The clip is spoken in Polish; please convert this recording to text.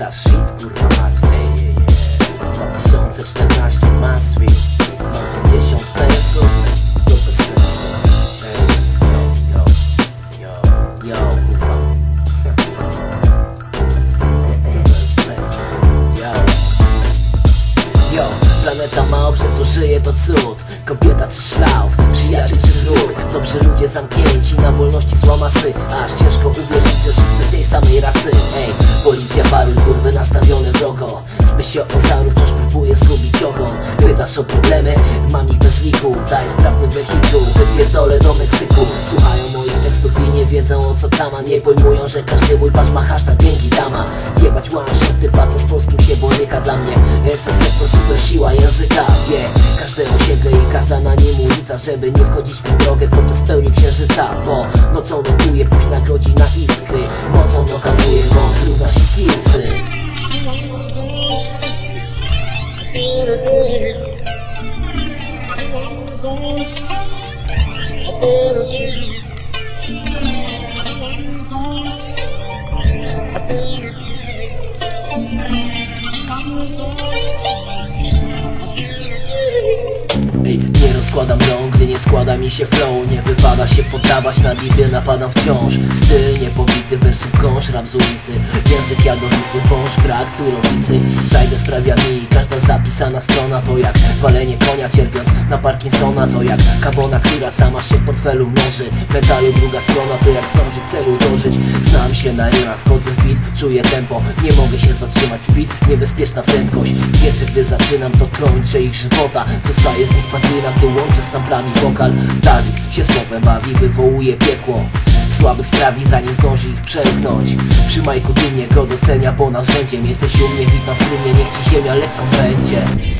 Gangsta shit, kurwa mać, ej, ej, ej 2014 Masri Mam 50 pensów Do sensu yo, yo, yo, yo, kurwa yo Yo, planeta małp, że tu żyje to cud Kobieta czy szlauf, przyjaciel czy wróg Dobrzy ludzie zamknięci na wolności zła masy Aż ciężko uwierzyć, że wszyscy Spysio ozarów wciąż próbuje zgubić ogon Pytasz o problemy? Mam ich bez liku. Daj sprawny wehikuł, wypierdolę do Meksyku. Słuchają moich tekstów i nie wiedzą o co tama Nie pojmują, że każdy mój patrz ma hashtag dzięki dama. Jebać one shot, typa co z polskim się boryka Dla mnie. SSF to super siła języka Wie, każde osiedle i każda na nim ulica Żeby nie wchodzić w drogę podczas pełni księżyca Bo nocą notuje rozkładam rąk, gdy nie składa mi się flow. Nie wypada się poddawać, na bibie napadam wciąż. Styl niepobity, wersów gąsz, rap z ulicy. Język jadowity, wąż, brak surowicy. Zajdę sprawia mi, każda zapisana strona To jak walenie konia, cierpiąc na Parkinsona To jak kabona, która sama się w portfelu mnoży. Metalu druga strona, to jak zdążyć celu dożyć. Znam się na rymach, wchodzę w beat, czuję tempo Nie mogę się zatrzymać, speed, niebezpieczna prędkość. Wierzę, gdy zaczynam, to kończę ich żywota. Zostaje z nich padlina, gdy łączę z samplami wokal. Dawid się słowem bawi, wywołuje piekło. Słabych strawi, zanim zdąży ich przełknąć. Przy majku dumnie go docenia, bo narzędziem Jesteś u mnie, witam w trumnie, niech ci ziemia lekką będzie Yeah.